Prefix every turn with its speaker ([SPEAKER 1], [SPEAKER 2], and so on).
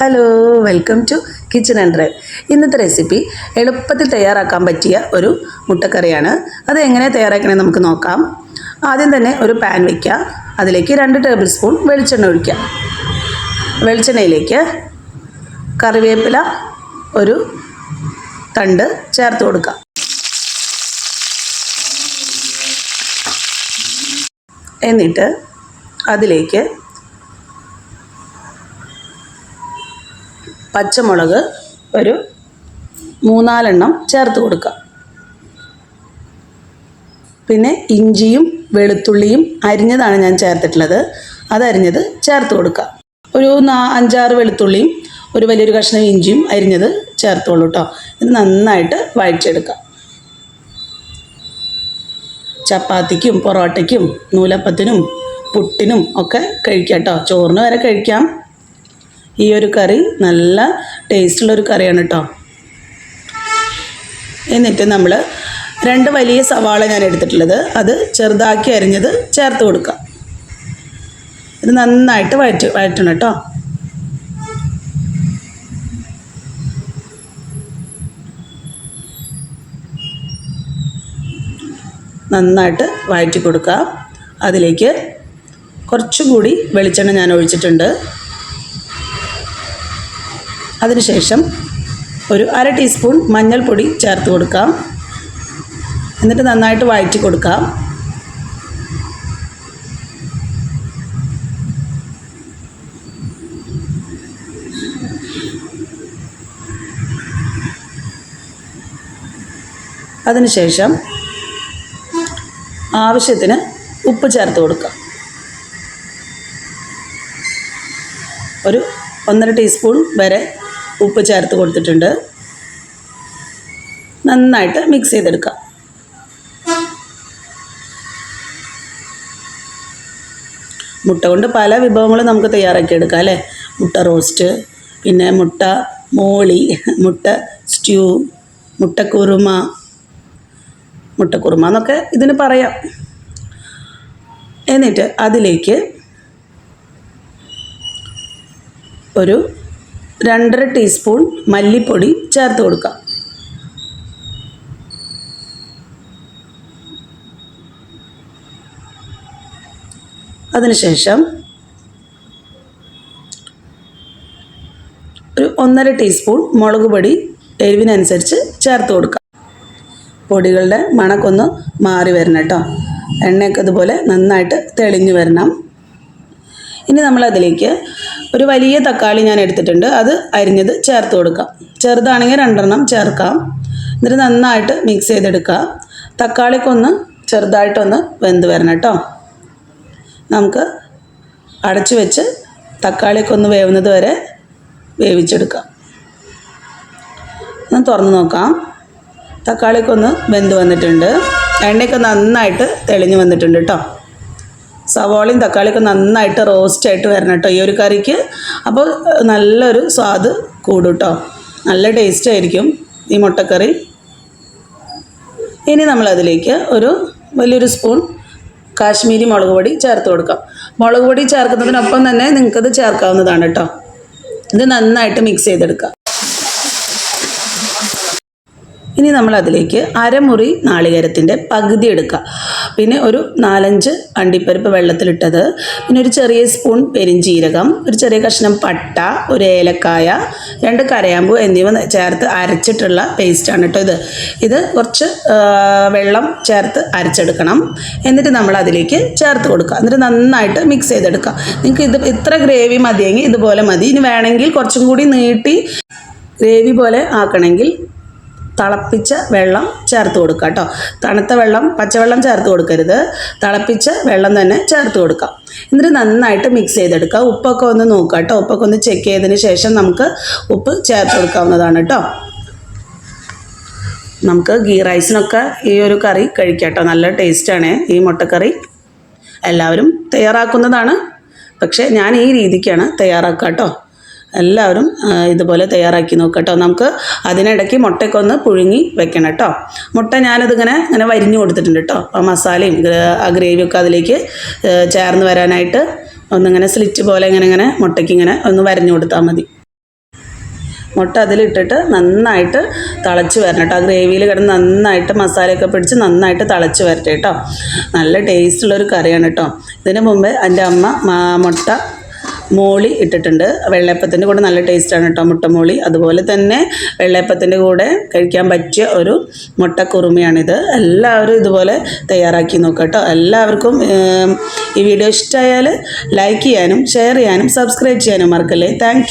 [SPEAKER 1] Hello welcome to kitchen and drive ഇന്നത്തെ recipe എളുപ്പത്തിൽ തയ്യാറാക്കാൻ പറ്റിയ ഒരു മുട്ടക്കറിയാണ്. അത് എങ്ങനെ തയ്യാറാക്കണമെന്ന് നമുക്ക് നോക്കാം. ആദ്യം തന്നെ ഒരു പാൻ വയ്ക്കുക അതിലേക്ക് രണ്ട് ടേബിൾ സ്പൂൺ വെളിച്ചെണ്ണ ഒഴിക്കുക. വെളിച്ചെണ്ണയിലേക്ക് കറിവേപ്പില ഒരു തണ്ട് ചേർത്ത് കൊടുക്കുക. എന്നിട്ട് അതിലേക്ക് പച്ചമുളക് ഒരു മൂന്നാലെണ്ണം ചേർത്ത് കൊടുക്കുക. പിന്നെ ഇഞ്ചിയും വെളുത്തുള്ളിയും അരിഞ്ഞതാണ് ഞാൻ ചേർത്തിട്ടുള്ളത്. അതരിഞ്ഞത് ചേർത്ത് കൊടുക്കുക. ഒരു നാ അഞ്ചാറ് വെളുത്തുള്ളിയും ഒരു വലിയൊരു കഷ്ണം ഇഞ്ചിയും അരിഞ്ഞത് ചേർത്തോളൂ കേട്ടോ ഇത് നന്നായിട്ട് വഴച്ചെടുക്കുക ചപ്പാത്തിക്കും പൊറോട്ടയ്ക്കും നൂലപ്പത്തിനും പുട്ടിനും ഒക്കെ കഴിക്കാം കേട്ടോ ചോറിന് വരെ കഴിക്കാം. ഈ ഒരു കറി നല്ല ടേസ്റ്റുള്ളൊരു കറിയാണ് കേട്ടോ എന്നിട്ട് നമ്മൾ രണ്ട് വലിയ സവാള ഞാൻ എടുത്തിട്ടുള്ളത്. അത് ചെറുതാക്കി അരിഞ്ഞത് ചേർത്ത് കൊടുക്കാം. ഇത് നന്നായിട്ട് വഴറ്റ് വഴറ്റണം കേട്ടോ നന്നായിട്ട് വഴറ്റി കൊടുക്കാം. അതിലേക്ക് കുറച്ചുകൂടി വെളിച്ചെണ്ണ ഞാൻ ഒഴിച്ചിട്ടുണ്ട്. അതിനുശേഷം ഒരു അര ടീസ്പൂൺ മഞ്ഞൾപ്പൊടി ചേർത്ത് കൊടുക്കാം. എന്നിട്ട് നന്നായിട്ട് വഴറ്റി കൊടുക്കാം. അതിനുശേഷം ആവശ്യത്തിന് ഉപ്പ് ചേർത്ത് കൊടുക്കാം. ഒരു ഒന്നര ടീസ്പൂൺ വരെ ഉപ്പ് ചേർത്ത് കൊടുത്തിട്ടുണ്ട്. നന്നായിട്ട് മിക്സ് ചെയ്തെടുക്കാം. മുട്ട കൊണ്ട് പല വിഭവങ്ങളും നമുക്ക് തയ്യാറാക്കി എടുക്കാം അല്ലേ? മുട്ട റോസ്റ്റ് പിന്നെ മുട്ട മോളി മുട്ട സ്റ്റ്യൂ മുട്ടക്കുറുമ മുട്ടക്കുറുമ എന്നൊക്കെ ഇതിന് പറയാം. എന്നിട്ട് അതിലേക്ക് ഒരു രണ്ടര ടീസ്പൂൺ മല്ലിപ്പൊടി ചേർത്ത് കൊടുക്കാം. അതിനുശേഷം ഒരു ഒന്നര ടീസ്പൂൺ മുളക് പൊടി എരിവിനനുസരിച്ച് ചേർത്ത് കൊടുക്കാം. പൊടികളുടെ മണക്കൊന്ന് മാറി വരണം കേട്ടോ. എണ്ണയൊക്കെ ഇതുപോലെ നന്നായിട്ട് തെളിഞ്ഞു വരണം. ഇനി നമ്മൾ അതിലേക്ക് ഒരു വലിയ തക്കാളി ഞാൻ എടുത്തിട്ടുണ്ട്. അത് അരിഞ്ഞത് ചേർത്ത് കൊടുക്കാം. ചെറുതാണെങ്കിൽ രണ്ടെണ്ണം ചേർക്കാം. എന്നിട്ട് നന്നായിട്ട് മിക്സ് ചെയ്തെടുക്കുക. തക്കാളിക്കൊന്ന് ചെറുതായിട്ടൊന്ന് വെന്ത് വരണം കേട്ടോ. നമുക്ക് അടച്ചു വെച്ച് തക്കാളിക്കൊന്ന് വേവുന്നത് വരെ വേവിച്ചെടുക്കാം. ഒന്ന് തുറന്ന് നോക്കാം. തക്കാളിക്കൊന്ന് വെന്ത് വന്നിട്ടുണ്ട്. എണ്ണയൊക്കെ നന്നായിട്ട് തെളിഞ്ഞ് വന്നിട്ടുണ്ട് കേട്ടോ. സവാളയും തക്കാളിയൊക്കെ നന്നായിട്ട് റോസ്റ്റ് ആയിട്ട് വരണം കേട്ടോ ഈ ഒരു കറിക്ക്. അപ്പോൾ നല്ലൊരു സ്വാദ് കൂടും കേട്ടോ. നല്ല ടേസ്റ്റ് ആയിരിക്കും ഈ മുട്ടക്കറി. ഇനി നമ്മളതിലേക്ക് ഒരു വലിയൊരു സ്പൂൺ കാശ്മീരി മുളക് പൊടി ചേർത്ത് കൊടുക്കാം. മുളക് പൊടി ചേർക്കുന്നതിനൊപ്പം തന്നെ നിങ്ങൾക്കത് ചേർക്കാവുന്നതാണ് കേട്ടോ. ഇത് നന്നായിട്ട് മിക്സ് ചെയ്തെടുക്കാം. ഇനി നമ്മൾ അതിലേക്ക് അരമുറി നാളികേരത്തിന്റെ പകുതി എടുക്കുക പിന്നെ ഒരു നാലഞ്ച് അണ്ടിപ്പരിപ്പ് വെള്ളത്തിലിട്ടത്. പിന്നെ ഒരു ചെറിയ സ്പൂൺ പെരിഞ്ചീരകം ഒരു ചെറിയ കഷ്ണം പട്ട ഒരു ഏലക്കായ രണ്ട് കരയാമ്പു എന്നിവ ചേർത്ത് അരച്ചിട്ടുള്ള പേസ്റ്റാണ് കേട്ടോ ഇത്. ഇത് കുറച്ച് വെള്ളം ചേർത്ത് അരച്ചെടുക്കണം. എന്നിട്ട് നമ്മൾ അതിലേക്ക് ചേർത്ത് കൊടുക്കുക. എന്നിട്ട് നന്നായിട്ട് മിക്സ് ചെയ്തെടുക്കുക. നിങ്ങൾക്ക് ഇത് ഇത്ര ഗ്രേവി മതിയെങ്കിൽ ഇതുപോലെ മതി. ഇനി വേണമെങ്കിൽ കുറച്ചും കൂടി നീട്ടി ഗ്രേവി പോലെ ആക്കണമെങ്കിൽ തിളപ്പിച്ച വെള്ളം ചേർത്ത് കൊടുക്കുക കേട്ടോ. തണുത്ത വെള്ളം പച്ചവെള്ളം ചേർത്ത് കൊടുക്കരുത്. തിളപ്പിച്ച വെള്ളം തന്നെ ചേർത്ത് കൊടുക്കാം. എന്നിട്ട് നന്നായിട്ട് മിക്സ് ചെയ്തെടുക്കുക. ഉപ്പൊക്കെ ഒന്ന് നോക്കുക കേട്ടോ. ഉപ്പൊക്കെ ഒന്ന് ചെക്ക് ചെയ്തതിന് ശേഷം നമുക്ക് ഉപ്പ് ചേർത്ത് കൊടുക്കാവുന്നതാണ് കേട്ടോ. നമുക്ക് ഗീ റൈസിനൊക്കെ ഈ ഒരു കറി കഴിക്കാം കേട്ടോ. നല്ല ടേസ്റ്റാണ് ഈ മുട്ടക്കറി. എല്ലാവരും തയ്യാറാക്കുന്നതാണ്. പക്ഷേ ഞാൻ ഈ രീതിക്കാണ് തയ്യാറാക്കുക കേട്ടോ. എല്ലാവരും ഇതുപോലെ തയ്യാറാക്കി നോക്കുക കേട്ടോ. നമുക്ക് അതിനിടയ്ക്ക് മുട്ടയ്ക്കൊന്ന് പുഴുങ്ങി വെക്കണം കേട്ടോ. മുട്ട ഞാനതിങ്ങനെ ഇങ്ങനെ വരിഞ്ഞു കൊടുത്തിട്ടുണ്ട് കേട്ടോ. ആ മസാലയും ആ ഗ്രേവിയൊക്കെ അതിലേക്ക് ചേർന്ന് വരാനായിട്ട് ഒന്നിങ്ങനെ സ്ലിറ്റ് പോലെ ഇങ്ങനെ ഇങ്ങനെ മുട്ടയ്ക്ക് ഇങ്ങനെ ഒന്ന് വരഞ്ഞു കൊടുത്താൽ മതി. മുട്ട അതിലിട്ടിട്ട് നന്നായിട്ട് തിളച്ച് വരണം കേട്ടോ. ആ ഗ്രേവിയിൽ കിടന്ന് നന്നായിട്ട് മസാലയൊക്കെ പിടിച്ച് നന്നായിട്ട് തിളച്ച് വരട്ടെ കേട്ടോ. നല്ല ടേസ്റ്റുള്ളൊരു കറിയാണ് കേട്ടോ. ഇതിന് മുമ്പ് എന്റെ അമ്മ മുട്ട മോളി ഇട്ടിട്ടുണ്ട്. വെള്ളയപ്പത്തിന്റെ കൂടെ നല്ല ടേസ്റ്റാണ് കേട്ടോ മുട്ടമോളി. അതുപോലെ തന്നെ വെള്ളയപ്പത്തിന്റെ കൂടെ കഴിക്കാൻ പറ്റിയ ഒരു മുട്ടക്കുറുമിയാണിത്. എല്ലാവരും ഇതുപോലെ തയ്യാറാക്കി നോക്കുക കേട്ടോ. എല്ലാവർക്കും ഈ വീഡിയോ ഇഷ്ടമായാൽ ലൈക്ക് ചെയ്യാനും ഷെയർ ചെയ്യാനും സബ്സ്ക്രൈബ് ചെയ്യാനും മറക്കല്ലേ. താങ്ക്